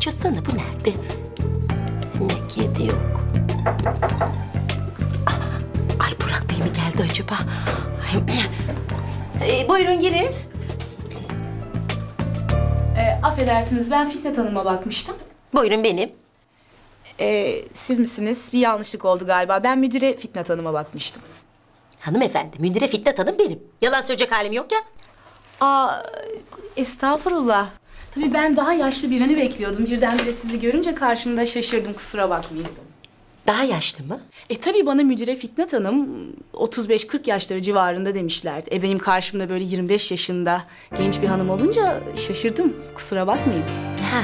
açılsana bu nerede? Sinek yedi yok. Ah, Ay Burak Bey mi geldi acaba? Ay, Ee, buyurun girin. E, affedersiniz ben Fitnat Hanım'a bakmıştım. Buyurun benim. E, siz misiniz? Bir yanlışlık oldu galiba. Ben müdüre Fitnat Hanım'a bakmıştım. Hanımefendi, müdüre Fitnat Hanım benim. Yalan söyleyecek halim yok ya. Aa, estağfurullah. Tabii ben daha yaşlı birini bekliyordum. Birdenbire sizi görünce karşımda şaşırdım kusura bakmayın. Daha yaşlı mı? E tabii bana müdüre Fitnat Hanım 35-40 yaşları civarında demişlerdi. E benim karşımda böyle 25 yaşında genç bir hanım olunca şaşırdım. Kusura bakmayın. Ha,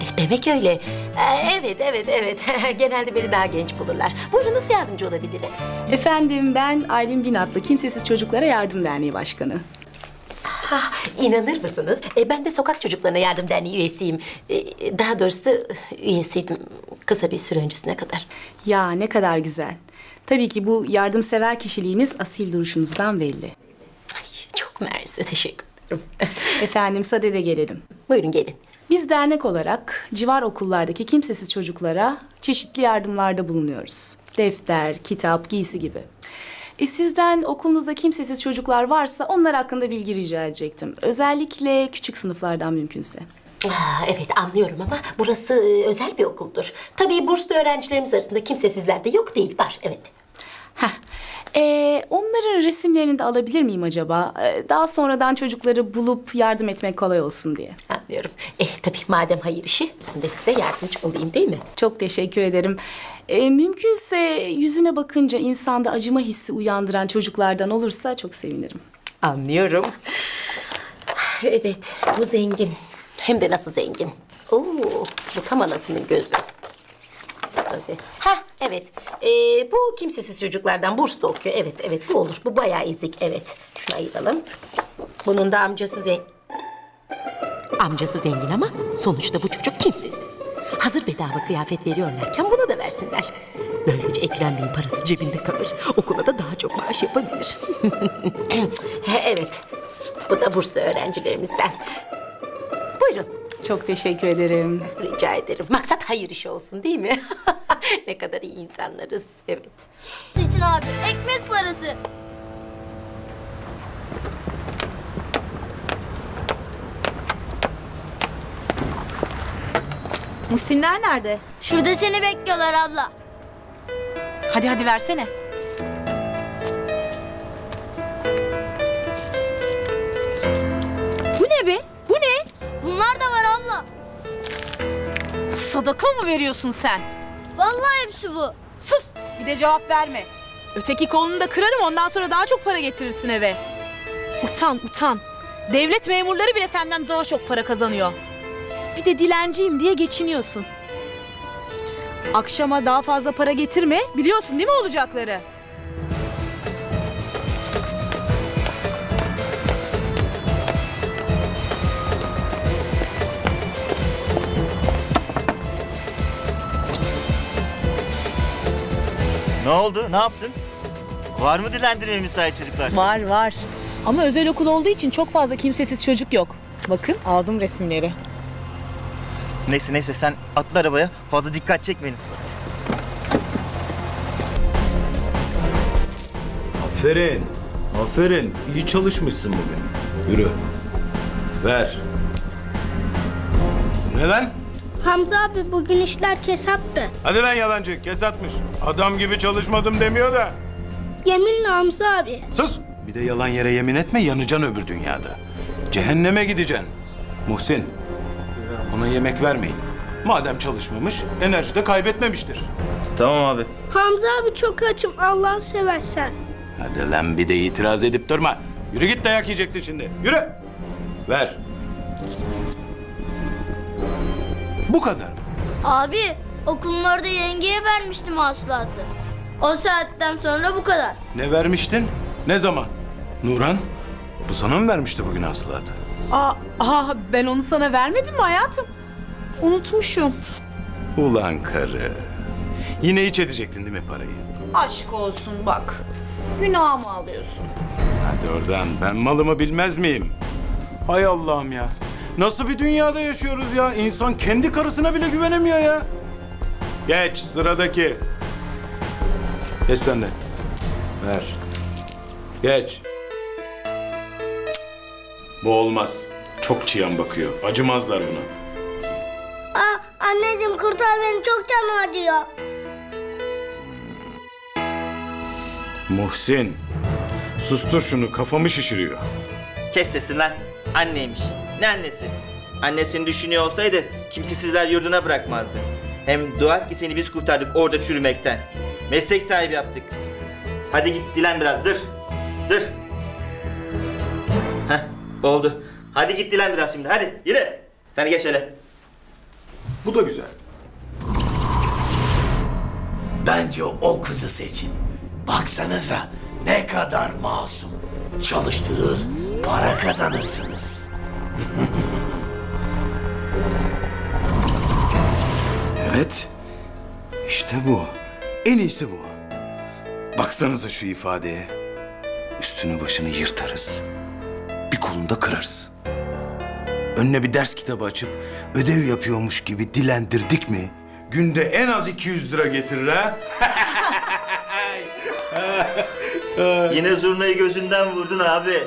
e, demek öyle. Ee, evet, evet, evet. Genelde beni daha genç bulurlar. Buyurun nasıl yardımcı olabilirim? Efendim ben Aylin Binatlı Kimsesiz Çocuklara Yardım Derneği Başkanı. Ha, inanır mısınız? E, ben de Sokak Çocuklarına Yardım Derneği üyesiyim. E, daha doğrusu üyesiydim kısa bir süre öncesine kadar. Ya ne kadar güzel. Tabii ki bu yardımsever kişiliğiniz asil duruşunuzdan belli. Ay, çok mersi, teşekkür ederim. Efendim sadede gelelim. Buyurun gelin. Biz dernek olarak civar okullardaki kimsesiz çocuklara çeşitli yardımlarda bulunuyoruz. Defter, kitap, giysi gibi. E sizden okulunuzda kimsesiz çocuklar varsa onlar hakkında bilgi rica edecektim. Özellikle küçük sınıflardan mümkünse. Aa, evet anlıyorum ama burası e, özel bir okuldur. Tabii burslu öğrencilerimiz arasında kimsesizler de yok değil, var evet. Heh. E, onların resimlerini de alabilir miyim acaba? E, daha sonradan çocukları bulup yardım etmek kolay olsun diye. Anlıyorum. Eh tabii madem hayır işi, ben de size yardımcı olayım değil mi? Çok teşekkür ederim. E, mümkünse yüzüne bakınca insanda acıma hissi uyandıran çocuklardan olursa çok sevinirim. Anlıyorum. Evet, bu zengin. Hem de nasıl zengin. Oo, bu tam anasının gözü. Ha, evet. Ee, bu kimsesiz çocuklardan burslu okuyor. Evet, evet bu olur. Bu bayağı ezik, evet. Şunu ayıralım. Bunun da amcası zengin. Amcası zengin ama sonuçta bu çocuk kimsesiz. Hazır bedava kıyafet veriyorlarken buna da versinler. Böylece Ekrem Bey'in parası cebinde kalır. Okula da daha çok maaş yapabilir. Evet, bu da burslu öğrencilerimizden. Buyurun, Çok teşekkür ederim. rica ederim. Maksat hayır işi olsun değil mi? ne kadar iyi insanlarız, evet. için abi. Ekmek parası. Muhsinler nerede? Şurada seni bekliyorlar abla. Hadi hadi versene. Bu ne be? Bu ne? Bunlar da var abla. Sadaka mı veriyorsun sen? Vallahi hepsi bu. Sus! Bir de cevap verme. Öteki kolunu da kırarım ondan sonra daha çok para getirirsin eve. Utan utan. Devlet memurları bile senden daha çok para kazanıyor. Bir de dilenciyim diye geçiniyorsun. Akşama daha fazla para getirme. Biliyorsun değil mi olacakları? Ne oldu? Ne yaptın? Var mı dilendirmeye müsait çocuklar? Var var. Ama özel okul olduğu için çok fazla kimsesiz çocuk yok. Bakın aldım resimleri. Neyse neyse sen atla arabaya. Fazla dikkat çekmeyin. Aferin. Aferin. İyi çalışmışsın bugün. Yürü. Ver. Ne lan? Hamza abi bugün işler kesattı. Hadi lan yalancı. Kesatmış. Adam gibi çalışmadım demiyor da. Yeminle Hamza abi. Sus. Bir de yalan yere yemin etme yanacaksın öbür dünyada. Cehenneme gideceksin. Muhsin. Ona yemek vermeyin. Madem çalışmamış, enerji de kaybetmemiştir. Tamam abi. Hamza abi çok açım Allah'ını seversen. Hadi lan bir de itiraz edip durma. Yürü git dayak yiyeceksin şimdi. Yürü. Ver. Bu kadar mı? Abi okulun orada yengeye vermiştim hasılatı. O saatten sonra bu kadar. Ne vermiştin? Ne zaman? Nuran, bu sana mı vermişti bugün hasılatı? Aa, aa, ben onu sana vermedim mi hayatım? Unutmuşum. Ulan karı. Yine hiç edecektin değil mi parayı? Aşk olsun bak. Günahımı alıyorsun. Hadi oradan. Ben malımı bilmez miyim? Hay Allah'ım ya. Nasıl bir dünyada yaşıyoruz ya? İnsan kendi karısına bile güvenemiyor ya. Geç sıradaki. Geç sen de. Ver. Geç. Bu olmaz. Çok çıyan bakıyor. Acımazlar buna. Aa, anneciğim kurtar beni çok canım acıyor. Muhsin. Sustur şunu kafamı şişiriyor. Kes sesini lan. Anneymiş. Ne annesi? Annesini düşünüyor olsaydı kimsesizler yurduna bırakmazdı. Hem dua et ki seni biz kurtardık orada çürümekten. Meslek sahibi yaptık. Hadi git dilen biraz dır. Dır. Heh oldu. Hadi git dilen biraz şimdi hadi yürü. Sen geç şöyle. Bu da güzel. Bence o kızı seçin. Baksanıza ne kadar masum. Çalıştırır, para kazanırsınız. Evet. İşte bu. En iyisi bu. Baksanıza şu ifadeye. Üstünü başını yırtarız. Bir kolunu da kırarız. Önüne bir ders kitabı açıp ödev yapıyormuş gibi dilendirdik mi? Günde en az 200 lira getirir ha? Yine zurnayı gözünden vurdun abi.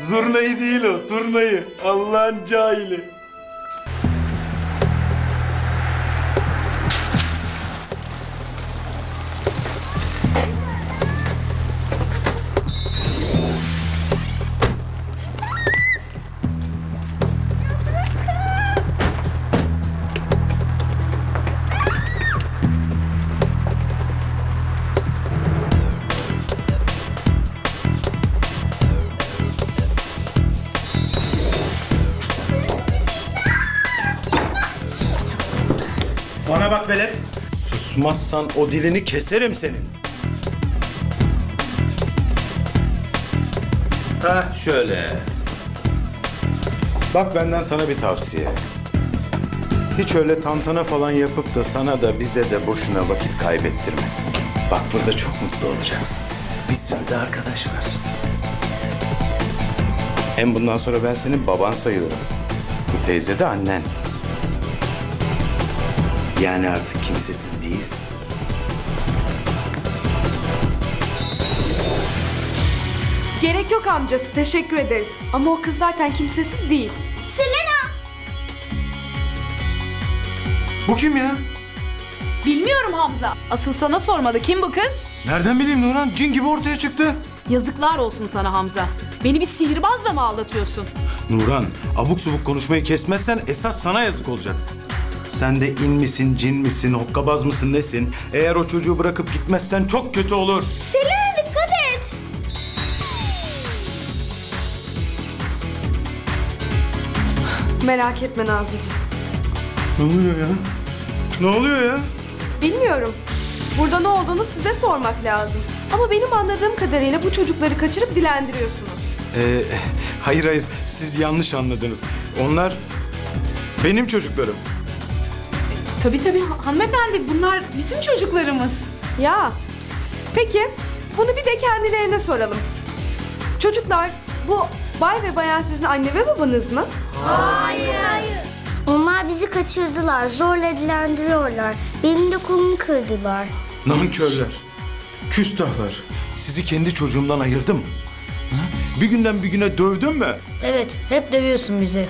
Zurnayı değil o, turnayı. Allah'ın cahili. Bak velet. Susmazsan o dilini keserim senin. Ha şöyle. Bak benden sana bir tavsiye. Hiç öyle tantana falan yapıp da sana da bize de boşuna vakit kaybettirme. Bak burada çok mutlu olacaksın. Bir sürü de arkadaş var. Hem bundan sonra ben senin baban sayılırım. Bu teyze de annen. Yani artık kimsesiz değilsin. Gerek yok amcası, teşekkür ederiz. Ama o kız zaten kimsesiz değil. Selena! Bu kim ya? Bilmiyorum Hamza. Asıl sana sormalı. Kim bu kız? Nereden bileyim Nurhan? Cin gibi ortaya çıktı. Yazıklar olsun sana Hamza. Beni bir sihirbazla mı aldatıyorsun? Nurhan, abuk subuk konuşmayı kesmezsen esas sana yazık olacak. Sen de in misin, cin misin, hokkabaz mısın, nesin? Eğer o çocuğu bırakıp gitmezsen çok kötü olur. Selena dikkat et. Merak etme Nazlıcığım. Ne oluyor ya? Ne oluyor ya? Bilmiyorum. Burada ne olduğunu size sormak lazım. Ama benim anladığım kadarıyla bu çocukları kaçırıp dilendiriyorsunuz. Ee, hayır hayır, siz yanlış anladınız. Onlar benim çocuklarım. Tabii tabii ha- hanımefendi bunlar bizim çocuklarımız. Ya. Peki, bunu bir de kendilerine soralım. Çocuklar, bu bay ve bayan sizin anne ve babanız mı? Onlar bizi kaçırdılar. Zorla dilendiriyorlar. Benim de kolumu kırdılar. Nankörler, küstahlar. Sizi kendi çocuğumdan ayırdım. Ha? Bir günden bir güne dövdüm mü? Evet, hep dövüyorsun bizi.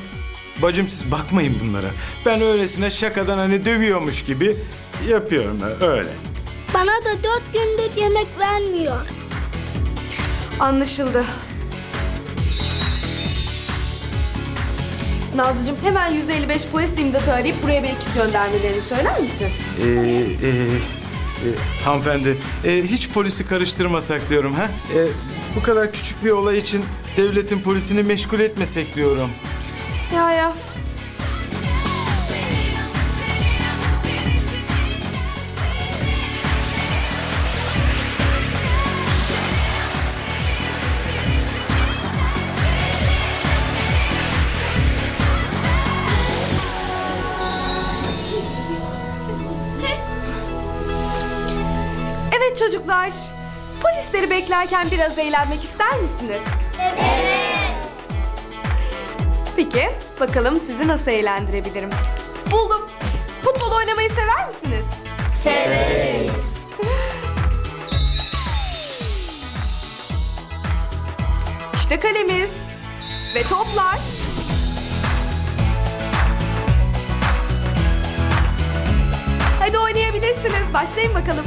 Bacım siz bakmayın bunlara. Ben öylesine şakadan hani dövüyormuş gibi yapıyorum öyle. Bana da dört gündür yemek vermiyor. Anlaşıldı. Nazlıcığım hemen 155 polis imdatı arayıp buraya bir ekip göndermelerini söyler misin? Ee, e, e, hanımefendi e, hiç polisi karıştırmasak diyorum ha. E, bu kadar küçük bir olay için devletin polisini meşgul etmesek diyorum. Ya ya. Evet çocuklar. Polisleri beklerken biraz eğlenmek ister misiniz? Evet. Peki, bakalım sizi nasıl eğlendirebilirim? Buldum. Futbol oynamayı sever misiniz? Severiz. işte kalemiz ve toplar. Hadi oynayabilirsiniz. Başlayın bakalım.